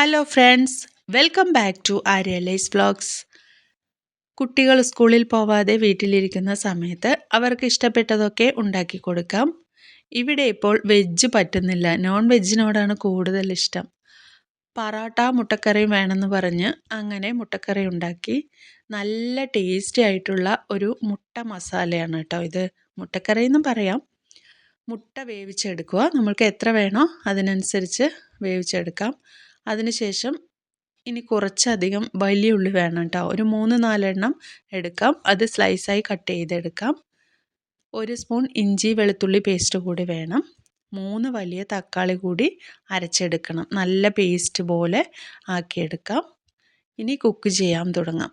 Hello friends welcome back to Aryalise vlogs കുട്ടികൾ സ്കൂളിൽ പോവാതെ വീട്ടിലിരിക്കുന്ന സമയത്ത് അവർക്ക് ഇഷ്ടപ്പെട്ടതൊക്കെ ഉണ്ടാക്കി കൊടുക്കാം. ഇവിടെ ഇപ്പോൾ വെജ് പറ്റുന്നില്ല. നോൺ വെജിനോടാണ് കൂടുതൽ ഇഷ്ടം. പറാട്ട മുട്ടക്കറിയും വേണമെന്ന് പറഞ്ഞ് അങ്ങനെ മുട്ടക്കറി ഉണ്ടാക്കി. നല്ല ടേസ്റ്റി ആയിട്ടുള്ള ഒരു മുട്ട മസാലയാണ് കേട്ടോ ഇത്. മുട്ടക്കറി എന്നും പറയാം. മുട്ട വേവിച്ചെടുക്കുക. നമ്മൾക്ക് എത്ര വേണോ അതിനനുസരിച്ച് വേവിച്ചെടുക്കാം. അതിനുശേഷം ഇനി കുറച്ചധികം വലിയ ഉള്ളി വേണം കേട്ടോ ഒരു മൂന്ന് നാലെണ്ണം എടുക്കാം. അത് സ്ലൈസായി കട്ട് ചെയ്തെടുക്കാം. ഒരു സ്പൂൺ ഇഞ്ചി വെളുത്തുള്ളി പേസ്റ്റ് കൂടി വേണം. മൂന്ന് വലിയ തക്കാളി കൂടി അരച്ചെടുക്കണം. നല്ല പേസ്റ്റ് പോലെ ആക്കിയെടുക്കാം. ഇനി കുക്ക് ചെയ്യാൻ തുടങ്ങാം.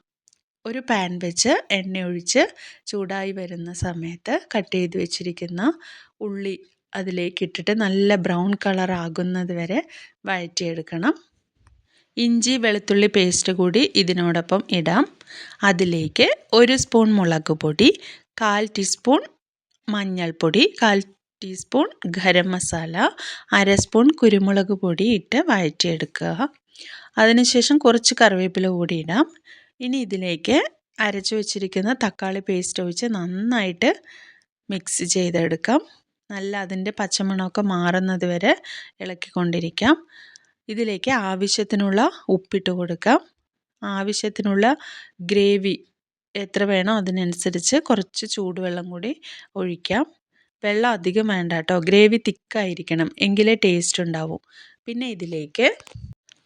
ഒരു പാൻ വെച്ച് എണ്ണ ഒഴിച്ച് ചൂടായി വരുന്ന സമയത്ത് കട്ട് ചെയ്ത് വെച്ചിരിക്കുന്ന ഉള്ളി അതിലേക്ക് ഇട്ടിട്ട് നല്ല ബ്രൗൺ കളർ ആകുന്നത് വരെ വഴറ്റിയെടുക്കണം. ഇഞ്ചി വെളുത്തുള്ളി പേസ്റ്റ് കൂടി ഇതിനോടൊപ്പം ഇടാം. അതിലേക്ക് ഒരു സ്പൂൺ മുളക് പൊടി കാൽ ടീസ്പൂൺ മഞ്ഞൾപ്പൊടി കാൽ ടീസ്പൂൺ ഗരം മസാല അര സ്പൂൺ കുരുമുളക് പൊടി ഇട്ട് വഴറ്റിയെടുക്കുക. അതിനുശേഷം കുറച്ച് കറിവേപ്പില കൂടി ഇടാം. ഇനി ഇതിലേക്ക് അരച്ചു വെച്ചിരിക്കുന്ന തക്കാളി പേസ്റ്റ് ഒഴിച്ച് നന്നായിട്ട് മിക്സ് ചെയ്തെടുക്കാം. നല്ല അതിന്റെ പച്ചമണമൊക്കെ മാറുന്നത് വരെ ഇളക്കിക്കൊണ്ടിരിക്കാം. ഇതിലേക്ക് ആവശ്യത്തിനുള്ള ഉപ്പിട്ട് കൊടുക്കാം. ആവശ്യത്തിനുള്ള ഗ്രേവി എത്ര വേണോ അതിനനുസരിച്ച് കുറച്ച് ചൂടുവെള്ളം കൂടി ഒഴിക്കാം. വെള്ളം അധികം വേണ്ട കേട്ടോ. ഗ്രേവി തിക്കായിരിക്കണം എങ്കിലേ ടേസ്റ്റ് ഉണ്ടാവും. പിന്നെ ഇതിലേക്ക്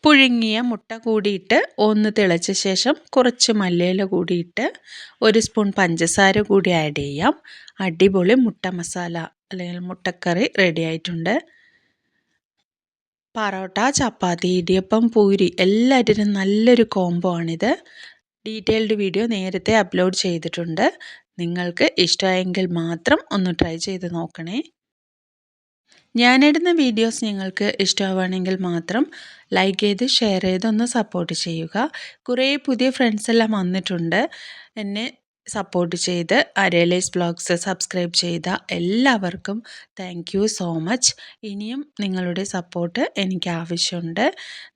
പുഴുങ്ങിയ മുട്ട കൂടിയിട്ട് ഒന്ന് തിളച്ച ശേഷം കുറച്ച് മല്ലിയില കൂടിയിട്ട് ഒരു സ്പൂൺ പഞ്ചസാര കൂടി ആഡ് ചെയ്യാം. അടിപൊളി മുട്ട മസാല അല്ലെങ്കിൽ മുട്ടക്കറി റെഡി ആയിട്ടുണ്ട്. പറോട്ട ചപ്പാത്തി ഇടിയപ്പം പൂരി എല്ലാറ്റിനും നല്ലൊരു കോംബോ ആണിത്. ഡീറ്റെയിൽഡ് വീഡിയോ നേരത്തെ അപ്ലോഡ് ചെയ്തിട്ടുണ്ട്. നിങ്ങൾക്ക് ഇഷ്ടമായെങ്കിൽ മാത്രം ഒന്ന് ട്രൈ ചെയ്ത് നോക്കണേ. ഞാനിടുന്ന വീഡിയോസ് നിങ്ങൾക്ക് ഇഷ്ടമാവുകയാണെങ്കിൽ മാത്രം ലൈക്ക് ചെയ്ത് ഷെയർ ചെയ്ത് ഒന്ന് സപ്പോർട്ട് ചെയ്യുക. കുറേ പുതിയ ഫ്രണ്ട്സ് എല്ലാം വന്നിട്ടുണ്ട്. എന്നെ സപ്പോർട്ട് ചെയ്ത് അരേലേസ് ബ്ലോഗ്സ് സബ്സ്ക്രൈബ് ചെയ്ത എല്ലാവർക്കും താങ്ക് യു സോ മച്ച് ഇനിയും നിങ്ങളുടെ സപ്പോർട്ട് എനിക്ക് ആവശ്യമുണ്ട്.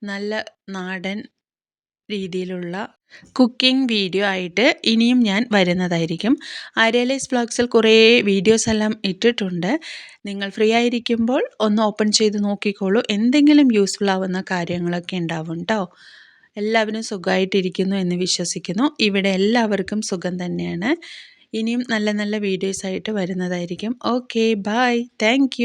നല്ല നാടൻ രീതിയിലുള്ള കുക്കിംഗ് വീഡിയോ ആയിട്ട് ഇനിയും ഞാൻ വരുന്നതായിരിക്കും. ആര്യാലൈസ് ബ്ലോഗ്സിൽ കുറേ വീഡിയോസ് എല്ലാം ഇട്ടിട്ടുണ്ട്. നിങ്ങൾ ഫ്രീ ആയിരിക്കുമ്പോൾ ഒന്ന് ഓപ്പൺ ചെയ്ത് നോക്കിക്കോളൂ. എന്തെങ്കിലും യൂസ്ഫുൾ ആവുന്ന കാര്യങ്ങളൊക്കെ ഉണ്ടാവും കേട്ടോ എല്ലാവരും സുഖമായിട്ടിരിക്കുന്നു എന്ന് വിശ്വസിക്കുന്നു. ഇവിടെ എല്ലാവർക്കും സുഖം തന്നെയാണ്. ഇനിയും നല്ല നല്ല വീഡിയോസായിട്ട് വരുന്നതായിരിക്കും. Okay bye thank